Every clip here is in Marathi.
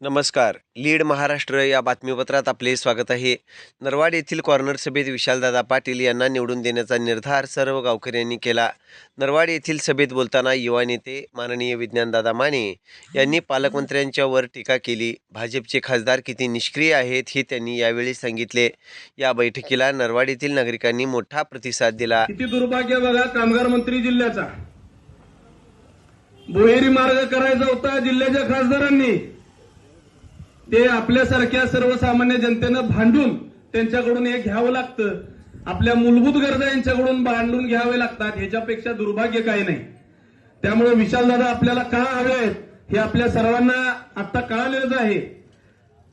नमस्कार. लीड महाराष्ट्र या बातमीपत्रात आपले स्वागत आहे. नरवाड येथील कॉर्नर सभेत विशालदादा पाटील यांना निवडून देण्याचा निर्धार सर्व गावकऱ्यांनी केला. नरवाड येथील सभेत बोलताना युवा नेते माननीय विज्ञानदादा माने यांनी पालकमंत्र्यांच्यावर टीका केली. भाजपचे खासदार किती निष्क्रिय आहेत हे त्यांनी यावेळी सांगितले. या बैठकीला नरवाड येथील नागरिकांनी मोठा प्रतिसाद दिला. किती दुर्भाग्य बघा कामगार मंत्री जिल्ह्याचा. भुहेरी मार्ग करायचा होता जिल्ह्याच्या खासदारांनी. ते आपल्यासारख्या सर्वसामान्य जनतेनं भांडून त्यांच्याकडून हे घ्यावं लागतं. आपल्या मूलभूत गरजा यांच्याकडून भांडून घ्यावे लागतात ह्याच्यापेक्षा दुर्भाग्य काही नाही. त्यामुळे विशालदादा आपल्याला का हवे आहेत हे आपल्या सर्वांना आता कळालेलंच आहे.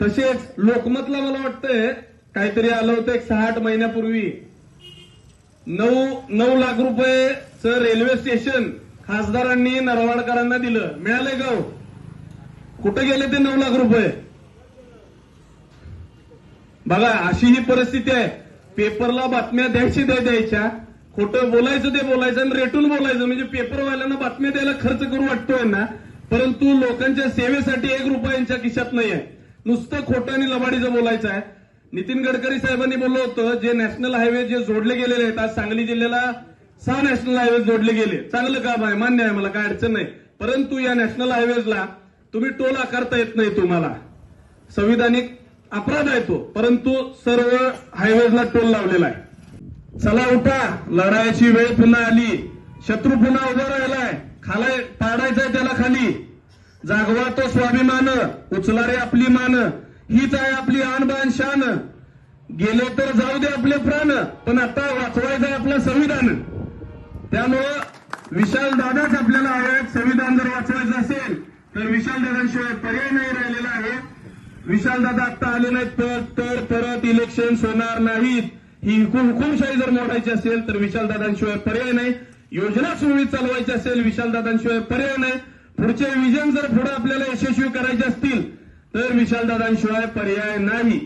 तसेच लोकमतला मला वाटतंय काहीतरी आलं होतं एक सहा आठ महिन्यापूर्वी. नऊ नऊ लाख रुपयेचं रेल्वे स्टेशन खासदारांनी नरवाडकरांना दिलं. मिळालंय गाव हो? कुठे गेले ते नऊ लाख रुपये? बघा अशी ही परिस्थिती आहे. पेपरला बातम्या द्यायची द्या द्यायच्या. खोटं बोलायचं ते बोलायचं आणि रेटून बोलायचं. म्हणजे पेपरवाल्यांना बातम्या द्यायला खर्च करू वाटतोय ना परंतु लोकांच्या सेवेसाठी एक रुपया यांच्या खिशात नाही आहे नुसतं खोटं आणि लबाडीचं बोलायचं आहे. नितीन गडकरी साहेबांनी बोललं होतं जे नॅशनल हायवे जे जोडले गेलेले आहेत आज सांगली जिल्ह्याला सहा नॅशनल हायवे जोडले गेले. चांगलं काम आहे मान्य आहे मला काय अडचण नाही. परंतु या नॅशनल हायवेजला तुम्ही टोल आकारता येत नाही तुम्हाला. संविधानिक अपराध आहे तो परंतु सर्व हायवेजला टोल लावलेला आहे. चला उठा लढायची वेळ पुन्हा आली. शत्रू पुन्हा उभा राहिलाय खालाय पाडायचंय त्याला खाली. जागवा तो स्वाभिमान उचला रे आपली मान. हीच आहे आपली आणबाण शान. गेले तर जाऊ दे आपले प्राण पण आता वाचवायचं आहे आपलं संविधान. त्यामुळं विशाल दादाच आपल्याला हवे संविधान जर वाचवायचं असेल तर विशाल दादांशिवाय पर्याय नाही राहिलेला आहे. विशाल दादा आता आले नाहीत तर तर परत इलेक्शन होणार नाहीत. ही हुकुमशाही जर मोडायची असेल तर विशाल दादांशिवाय पर्याय नाही. योजना सुरळीत चालवायची असेल विशाल दादांशिवाय पर्याय नाही. पुढचे विजन जर पुढे आपल्याला यशस्वी करायचे असतील तर विशाल दादांशिवाय पर्याय नाही.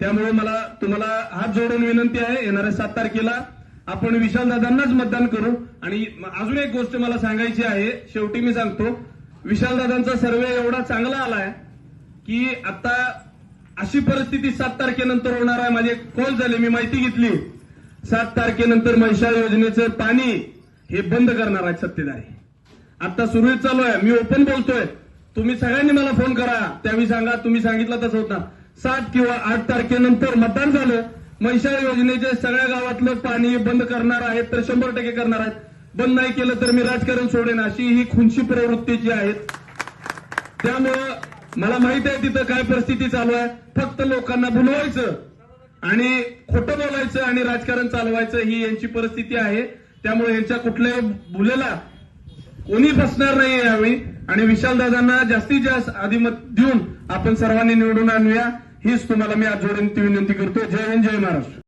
त्यामुळे मला तुम्हाला हात जोडून विनंती आहे येणाऱ्या सात तारखेला आपण विशाल दादांनाच मतदान करू. आणि अजून एक गोष्ट मला सांगायची आहे शेवटी मी सांगतो विशाल दादांचा सर्वे एवढा चांगला आलाय की आता अशी परिस्थिती सात तारखेनंतर होणार आहे. माझे कॉल झाले मी माहिती घेतली. सात तारखेनंतर म्हैसाळ योजनेचं पाणी हे बंद करणार आहेत सत्तेधारी आता सुरळीत चालू आहे. मी ओपन बोलतोय. तुम्ही सगळ्यांनी मला फोन करा. त्यावेळी सांगा. तुम्ही सांगितलं तसं होता. सात किंवा आठ तारखेनंतर मतदान झालं. म्हैसाळ योजनेचे सगळ्या गावातलं पाणी बंद करणार आहेत तर शंभर टक्के करणार आहेत. बंद नाही केलं तर मी राजकारण सोडेन अशी ही खुनशी प्रवृत्तीची आहेत. त्यामुळं मला माहीत आहे तिथं काय परिस्थिती चालू आहे. फक्त लोकांना भुलवायचं आणि खोटं बोलायचं आणि राजकारण चालवायचं ही यांची परिस्थिती आहे. त्यामुळे यांच्या कुठल्याही भुलेला कोणी फसणार नाही यावेळी. आणि विशालदादांना जास्तीत जास्त अधिमत देऊन आपण सर्वांनी निवडून आणूया. हीच तुम्हाला मी आज जोडून ती विनंती करतो. जय हिंद जय महाराष्ट्र.